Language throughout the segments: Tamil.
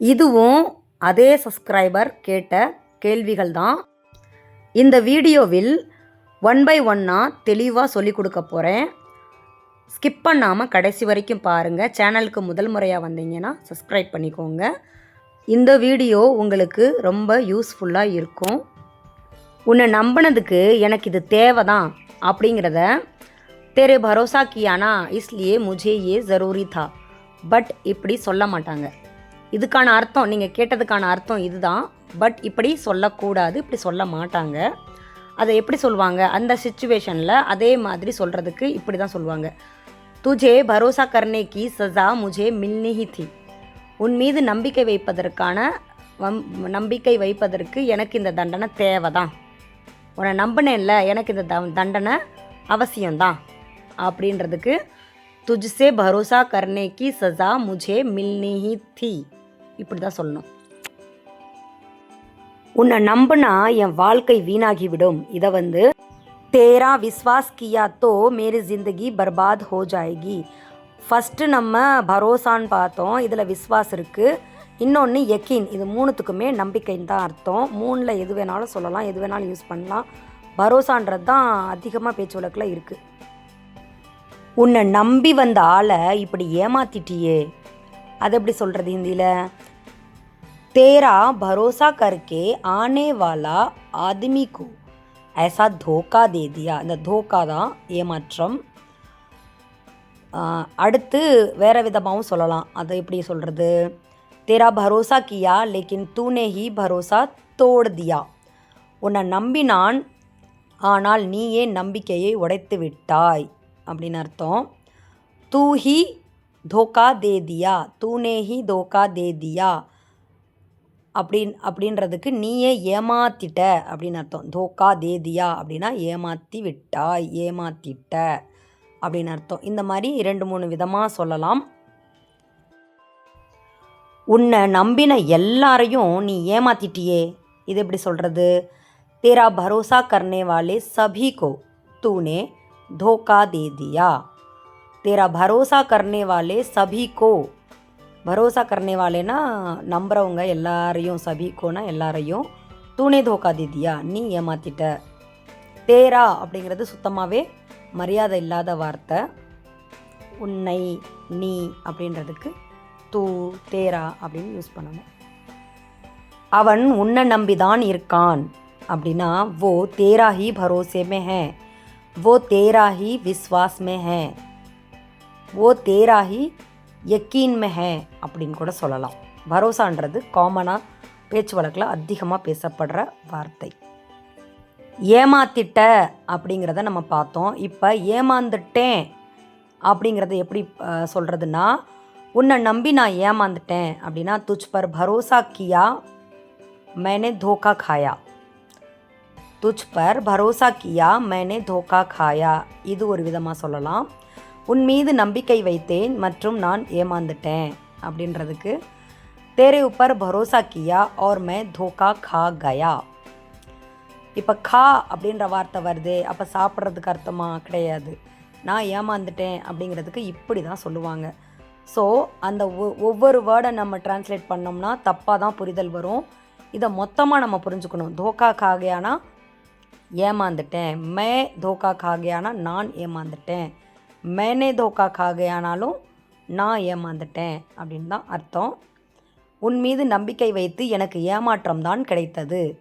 இதுவும் அதே சப்ஸ்கிரைபர் கேட்ட கேள்விகள் தான் இந்த வீடியோவில் ஒன் பை ஒன்னாக தெளிவாக சொல்லிக் கொடுக்க போகிறேன் ஸ்கிப் பண்ணாமல் கடைசி வரைக்கும் பாருங்கள் சேனலுக்கு முதல் முறையாக வந்தீங்கன்னா சப்ஸ்கிரைப் பண்ணிக்கோங்க. இந்த வீடியோ உங்களுக்கு ரொம்ப யூஸ்ஃபுல்லாக இருக்கும். உன்னை நம்பினதுக்கு எனக்கு இது தேவை தான் அப்படிங்கிறத தெரு பரோசா கியானா இஸ்லியே முஜேயே ஏ ஜரூரி தா. பட் இப்படி சொல்ல மாட்டாங்க. இதுக்கான அர்த்தம் நீங்கள் கேட்டதுக்கான அர்த்தம் இதுதான். பட் இப்படி சொல்லக்கூடாது இப்படி சொல்ல மாட்டாங்க. அதை எப்படி சொல்லுவாங்க அந்த சுச்சுவேஷனில் அதே மாதிரி சொல்கிறதுக்கு இப்படி தான் சொல்லுவாங்க துஜே பரோசா கர்னே கி சஜா முஜே மில்னிஹி தி. உன் மீது நம்பிக்கை வைப்பதற்கான வம் நம்பிக்கை வைப்பதற்கு எனக்கு இந்த தண்டனை தேவை தான் உன்னை நம்பினேன்ல எனக்கு இந்த த தண்டனை அவசியம்தான். அப்படின்றதுக்கு துஜ்சே பரோசா கர்னே சஜா முஜே மில்னி ஹி தி. இப்படி தான் சொல்லணும். உன்னை நம்பினா என் வாழ்க்கை வீணாகிவிடும். இதை வந்து தேரா விஸ்வாஸ் கியா தோ மேரி ஜிந்தகி பர்பாத் ஹோ ஜாயகி. ஃபஸ்ட்டு நம்ம பரோசான்னு பார்த்தோம் இதில் விஸ்வாஸ் இருக்குது இன்னொன்று யக்கீன் இது மூணுத்துக்குமே நம்பிக்கைன்னு தான் அர்த்தம். மூணில் எது வேணாலும் சொல்லலாம் எது வேணாலும் யூஸ் பண்ணலாம். பரோசான்றது தான் அதிகமாக பேச்சு வழக்கில் இருக்குது உன்னை நம்பி வந்த ஆளை இப்படி ஏமாத்திட்டியே. அது எப்படி சொல்கிறது ஹிந்தியில் तेरा भरोसा करके आने वाला आदमी को ऐसा धोखा दे दिया இந்த தோக்கா தான் ஏமாற்றம் ஆஹ், அடுத்து வேறு விதமாகவும் சொல்லலாம் அதை எப்படி சொல்கிறது तेरा भरोसा किया लेकिन तूने ही भरोसा तोड़ दिया உன்னை நம்பினான் ஆனால் நீயே நம்பிக்கையை உடைத்து விட்டாய் அப்படின்னு அர்த்தம் தூ ஹி தோக்கா தே தியா தூனே ஹி தோக்கா தே தியா அப்படின் அப்படின்றதுக்கு நீயே ஏமாத்திட்ட அப்படின்னு அர்த்தம் தோக்கா தேதியா அப்படின்னா ஏமாத்தி விட்டாய் ஏமாத்திட்ட அப்படின்னு அர்த்தம் இந்த மாதிரி ரெண்டு மூணு விதமாக சொல்லலாம் உன்னை நம்பின எல்லாரையும் நீ ஏமாத்திட்டியே இது எப்படி சொல்கிறது तेरा भरोसा करने वाले सभी को तूने धोखा दे दिया तेरा भरोसा करने वाले सभी को பரோசா கர்னே வாலேனா நம்புறவங்க எல்லாரையும் சபிக்கோனா எல்லாரையும் தூணே தோக்கா தீதியா நீ ஏமாத்திட்ட தேரா அப்படிங்கிறது சுத்தமாகவே மரியாதை இல்லாத வார்த்தை உன்னை நீ அப்படின்றதுக்கு தூ தேரா அப்படின்னு யூஸ் பண்ணணும் அவன் உன்னை நம்பிதான் இருக்கான் அப்படின்னா वो तेरा ही भरोसे में है वो तेरा ही विश्वास में है वो तेरा ही யக்கீன் ஹே அப்படின்னு கூட சொல்லலாம். பரோசான்றது காமனாக பேச்சு வழக்கில் அதிகமாக பேசப்படுற வார்த்தை. ஏமாத்திட்ட அப்படிங்கிறத நம்ம பார்த்தோம். இப்போ ஏமாந்துட்டேன் அப்படிங்கிறத எப்படி சொல்கிறதுனா உன்னை நம்பி நான் ஏமாந்துட்டேன் அப்படின்னா துஜ் பர் பரோசா கியா மேனே தோக்கா காயா. துஜ் பர் பரோசா கியா மேனே தோக்கா காயா. இது ஒரு விதமாக சொல்லலாம். உன் மீது நம்பிக்கை வைத்தேன் மற்றும் நான் ஏமாந்துட்டேன் அப்படின்றதுக்கு தேரே உப்பர் பரோசா கியா ஆர் மே தோகா கா கயா. இப்போ கா அப்படின்ற வார்த்தை வருது அப்போ சாப்பிட்றதுக்கு அர்த்தமாக கிடையாது. நான் ஏமாந்துட்டேன் அப்படிங்கிறதுக்கு இப்படி தான் சொல்லுவாங்க. ஸோ அந்த ஒவ்வொரு வேர்டை நம்ம டிரான்ஸ்லேட் பண்ணோம்னா தப்பாக தான் புரிதல் வரும். இதை மொத்தமாக நம்ம புரிஞ்சுக்கணும். தோக்கா காகையானா ஏமாந்துட்டேன். மே தோக்கா காகையானா நான் ஏமாந்துட்டேன். மேனே தோக்கா காகையானாலும் நான் ஏமாந்துட்டேன் அப்படின்னு தான் அர்த்தம். உன் மீது நம்பிக்கை வைத்து எனக்கு ஏமாற்றம் தான் கிடைத்தது.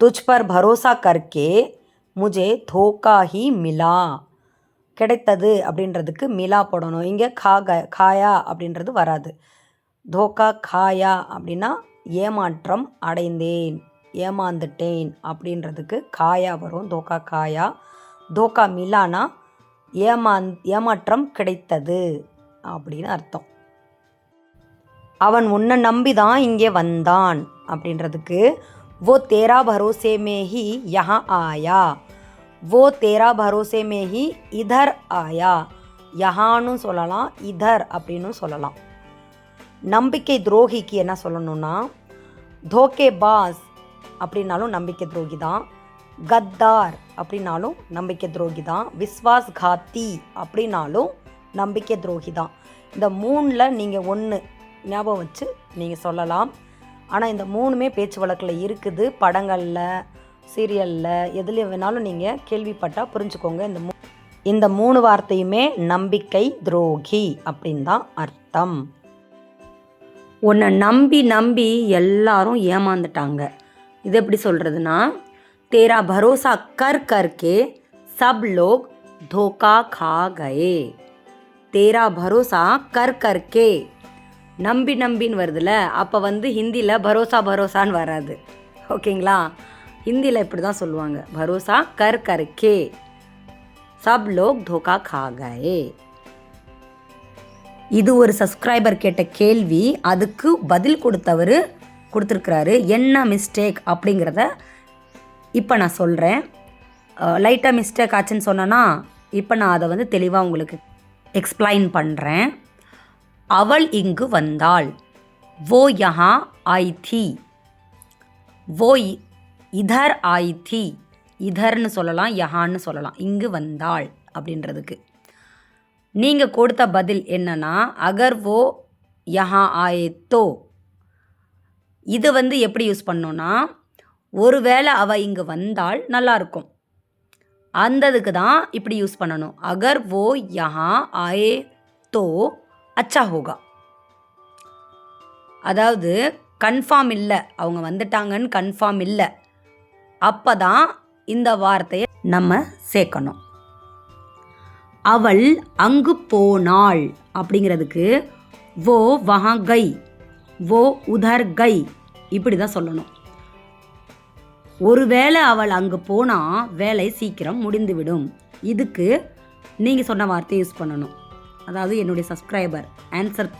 துஜ் பர் பரோசா கர்க்கே முஜே தோக்காஹி மிலா. கிடைத்தது அப்படின்றதுக்கு மிலா போடணும். இங்கே காக காயா அப்படின்றது வராது. தோக்கா காயா அப்படின்னா ஏமாற்றம் அடைந்தேன் ஏமாந்துட்டேன் அப்படின்றதுக்கு காயா வரும். தோக்கா காயா. தோக்கா மிலானா ஏமாந் ஏமாற்றம் கிடைத்தது அப்படின்னு அர்த்தம் அவன் உன்னை நம்பி தான் இங்கே வந்தான் அப்படின்றதுக்கு वो तेरा भरोसे में ही यहाँ आया वो तेरा भरोसे में ही इधर आया யஹான்னு சொல்லலாம் இதர் அப்படின்னு சொல்லலாம் நம்பிக்கை துரோகிக்கு என்ன சொல்லணும்னா தோகே பாஸ் அப்படின்னாலும் நம்பிக்கை துரோகி தான் கத்தார் அப்படின்னாலும் நம்பிக்கை துரோகி தான். விஸ்வாஸ் காத்தி அப்படின்னாலும் நம்பிக்கை துரோகி தான். இந்த மூணில் நீங்கள் ஒன்று ஞாபகம் வச்சு நீங்கள் சொல்லலாம். ஆனால் இந்த மூணுமே பேச்சு வழக்கில் இருக்குது. படங்களில் சீரியலில் எதுல வேணாலும் நீங்கள் கேள்விப்பட்டால் புரிஞ்சுக்கோங்க. இந்த மூ இந்த மூணு வார்த்தையுமே நம்பிக்கை துரோகி அப்படின்னு தான் அர்த்தம். உன்னை நம்பி நம்பி எல்லாரும் ஏமாந்துட்டாங்க. இது எப்படி சொல்கிறதுனா तेरा भरोसा कर करके सब लोग धोखा खा गए तेरा भरोसा कर करके நம்பி நம்பின்னு வருதுல்ல அப்போ வந்து ஹிந்தியில் பரோசா பரோசான்னு வராது ஓகேங்களா ஹிந்தியில் இப்படி தான் சொல்லுவாங்க பரோசா கர் கர்கே சப் லோக் தோகா खा गए இது ஒரு சப்ஸ்கிரைபர் கேட்ட கேள்வி அதுக்கு பதில் கொடுத்தவர் கொடுத்துருக்குறாரு என்ன மிஸ்டேக் அப்படிங்கிறத இப்போ நான் சொல்கிறேன் லைட்டாக மிஸ்டேக் ஆச்சுன்னு சொன்னேன்னா இப்போ நான் அதை வந்து தெளிவாக உங்களுக்கு எக்ஸ்பிளைன் பண்ணுறேன் அவள் இங்கு வந்தாள் वो यहाँ आई थी वो இ- இதர் ஆய் थी இதர்னு சொல்லலாம் யஹான்னு சொல்லலாம் இங்கு வந்தாள் அப்படின்றதுக்கு நீங்கள் கொடுத்த பதில் என்னன்னா அகர் wo யஹா ஆயே தோ இது வந்து எப்படி யூஸ் பண்ணோன்னா ஒருவேளை அவள் இங்கே வந்தால் நல்லா இருக்கும் அந்ததுக்கு தான் இப்படி யூஸ் பண்ணணும். அகர் ஓ யஹா ஆயே தோ அச்சா ஹோகா. அதாவது கன்ஃபார்ம் இல்லை. அவங்க வந்துட்டாங்கன்னு கன்ஃபார்ம் இல்லை. அப்போ தான் இந்த வார்த்தையை நம்ம சேர்க்கணும். அவள் அங்கு போனாள் அப்படிங்கிறதுக்கு ஓ வஹா கை ஓ உதர் கை இப்படி தான் சொல்லணும். ஒருவேளை அவள் அங்கே போனால் வேலை சீக்கிரம் முடிந்துவிடும். இதுக்கு நீங்கள் சொன்ன வார்த்தை யூஸ் பண்ணணும். அதாவது என்னுடைய சப்ஸ்கிரைபர் ஆன்சர்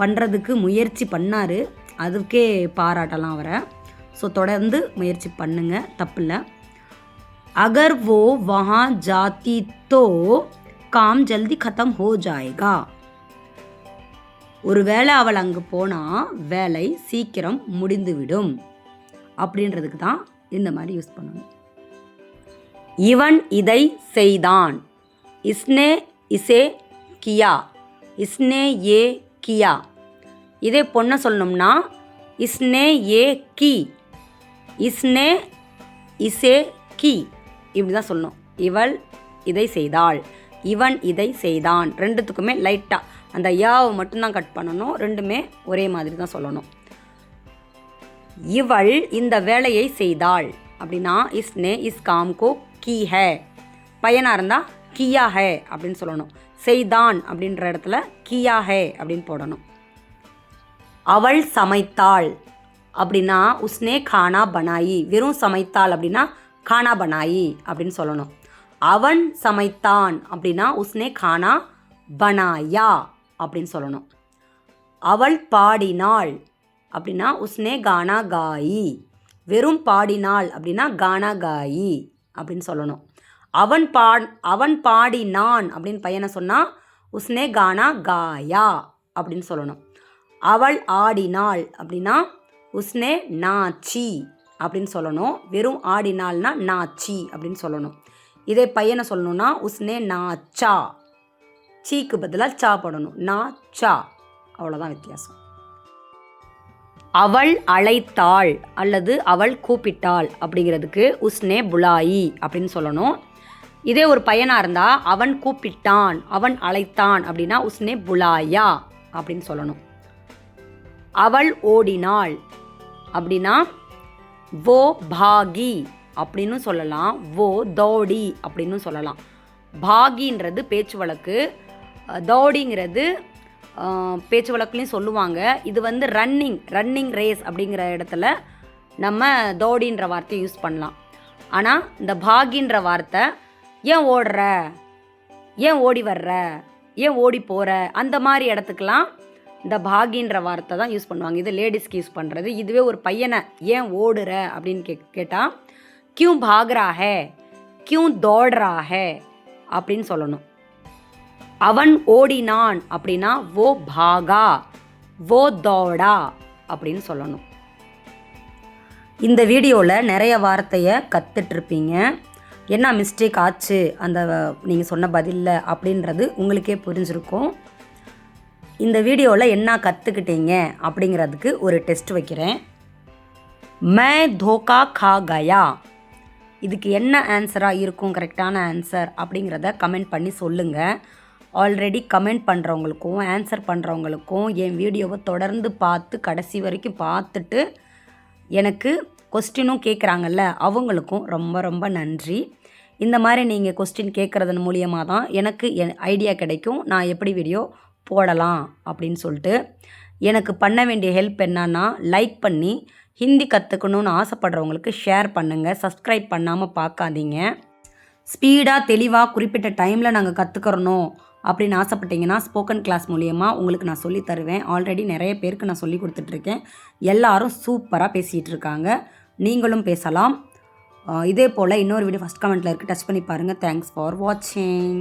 பண்ணுறதுக்கு முயற்சி பண்ணார். அதுக்கே பாராட்டலாம் அவரை. ஸோ தொடர்ந்து முயற்சி பண்ணுங்க. தப்பில்ல. அகர் வோ வஹா ஜாதி தோ காம் ஜல்தி கதம் ஹோ ஜாயேகா. ஒருவேளை அவள் அங்கே போனால் வேலை சீக்கிரம் முடிந்துவிடும். அப்படின்றதுக்கு தான் இந்த மாதிரி யூஸ் பண்ணணும். இவன் இதை செய்தான். இஸ்னே இசே கியா. இஸ்னே ஏ கியா. இதே பொண்ணை சொல்லணும்னா இஸ்னே ஏ கி. இஸ்னே இசே கி. இப்படி தான் சொல்லணும். இவள் இதை செய்தாள். இவன் இதை செய்தான். ரெண்டுத்துக்குமே லைட்டாக அந்த யாவை மட்டும்தான் கட் பண்ணணும். ரெண்டுமே ஒரே மாதிரி தான் சொல்லணும். இவள் இந்த வேலையை செய்தாள். அப்படின்னா இஸ்னே இஸ் காம் கோ கி ஹே. பையனாக இருந்தால் கியா ஹே அப்படின்னு சொல்லணும். செய்தான் அப்படின்ற இடத்துல கியா ஹே அப்படின்னு போடணும். அவள் சமைத்தாள். அப்படின்னா உஸ்னே கானா பனாயி. வெறும் சமைத்தாள் அப்படின்னா கானா பனாயி அப்படின்னு சொல்லணும். அவன் சமைத்தான் அப்படின்னா உஸ்னே கானா பனாயா அப்படின்னு சொல்லணும். அவள் பாடினாள். அப்படின்னா உஸ்னே கானா காயி வெறும் பாடினாள் அப்படின்னா கானா காயி அப்படின்னு சொல்லணும். அவன் பா அவன் பாடினான் அப்படின்னு பையனை சொன்னால் உஸ்னே கானா காயா அப்படின்னு சொல்லணும். அவள் ஆடினாள் அப்படின்னா உஸ்னே நாச்சி அப்படின்னு சொல்லணும். வெறும் ஆடினாள்னா நாச்சி அப்படின்னு சொல்லணும். இதே பையனை சொல்லணும்னா உஸ்னே நாச்சா. சீக்கு பதிலாக சா போடணும். நாச்சா. அவ்வளோதான் வித்தியாசம். அவள் அழைத்தாள் அல்லது அவள் கூப்பிட்டாள் அப்படிங்கிறதுக்கு உஸ்னே புலாயி அப்படின்னு சொல்லணும். இதே ஒரு பையனாக இருந்தால் அவன் கூப்பிட்டான் அவன் அழைத்தான் அப்படின்னா உஸ்னே புலாயா அப்படின்னு சொல்லணும். அவள் ஓடினாள் அப்படின்னா வோ பாகி அப்படின்னு சொல்லலாம். வோ தோடி அப்படின்னு சொல்லலாம். பாகின்றது பேச்சு வழக்கு. தோடிங்கிறது பேச்சு வழக்குலையும் சொல்லுவாங்க. இது வந்து ரன்னிங் ரன்னிங் ரேஸ் அப்படிங்கிற இடத்துல நம்ம தோடின்ற வார்த்தையை யூஸ் பண்ணலாம். ஆனால் இந்த பாகின்ற வார்த்தை ஏன் ஓடுற? ஏன் ஓடி வர்ற? ஏன் ஓடி போகிற அந்த மாதிரி இடத்துக்கெலாம் இந்த பாகின்ற வார்த்தை தான் யூஸ் பண்ணுவாங்க. இது லேடிஸ்க்கு யூஸ் பண்ணுறது இதுவே ஒரு பையனை ஏன் ஓடுற அப்படின்னு கே கேட்டால் கியூ பாக்ரா ஹே கியூ தோடுறா ஹே அப்படின்னு சொல்லணும். அவன் ஓடினான் அப்படின்னா ஓ பாகா ஓ தோடா அப்படின்னு சொல்லணும். இந்த வீடியோவில் நிறைய வார்த்தையை கற்றுட்ருப்பீங்க என்ன மிஸ்டேக் ஆச்சு? அந்த நீங்கள் சொன்ன பதிலில் அப்படின்றது உங்களுக்கே புரிஞ்சிருக்கும். இந்த வீடியோவில் என்ன கற்றுக்கிட்டீங்க அப்படிங்கிறதுக்கு ஒரு டெஸ்ட் வைக்கிறேன். மே தோகா கா கயா இதுக்கு என்ன ஆன்சராக இருக்கும் கரெக்டான ஆன்சர் அப்படிங்கிறத கமெண்ட் பண்ணி சொல்லுங்கள் ஆல்ரெடி கமெண்ட் பண்ணுறவங்களுக்கும் ஆன்சர் பண்ணுறவங்களுக்கும் என் வீடியோவை தொடர்ந்து பார்த்து கடைசி வரைக்கும் பார்த்துட்டு எனக்கு கொஸ்டினும் கேட்குறாங்கல்ல அவங்களுக்கும் ரொம்ப ரொம்ப நன்றி. இந்த மாதிரி நீங்கள் கொஸ்டின் கேட்குறதன் மூலியமாக தான் எனக்கு என் ஐடியா கிடைக்கும். நான் எப்படி வீடியோ போடலாம் அப்படின்னு சொல்லிட்டு எனக்கு பண்ண வேண்டிய ஹெல்ப் என்னன்னா லைக் பண்ணி ஹிந்தி கற்றுக்கணுன்னு ஆசைப்படுறவங்களுக்கு ஷேர் பண்ணுங்கள் சப்ஸ்கிரைப் பண்ணாமல் பார்க்காதீங்க. ஸ்பீடாக தெளிவாக குறிப்பிட்ட டைமில் நாங்கள் கற்றுக்கிறணும் அப்படின்னு ஆசைப்பட்டீங்கன்னா ஸ்போக்கன் கிளாஸ் மூலியமாக உங்களுக்கு நான் சொல்லி தருவேன். ஆல்ரெடி நிறைய பேருக்கு நான் சொல்லி கொடுத்துட்ருக்கேன். எல்லாரும் சூப்பராக பேசிகிட்டு இருக்காங்க நீங்களும் பேசலாம். இதே போல் இன்னொரு வீடியோ ஃபஸ்ட் கமெண்ட்டில் இருக்குது டச் பண்ணி பாருங்கள் தேங்க்ஸ் ஃபார் வாட்சிங்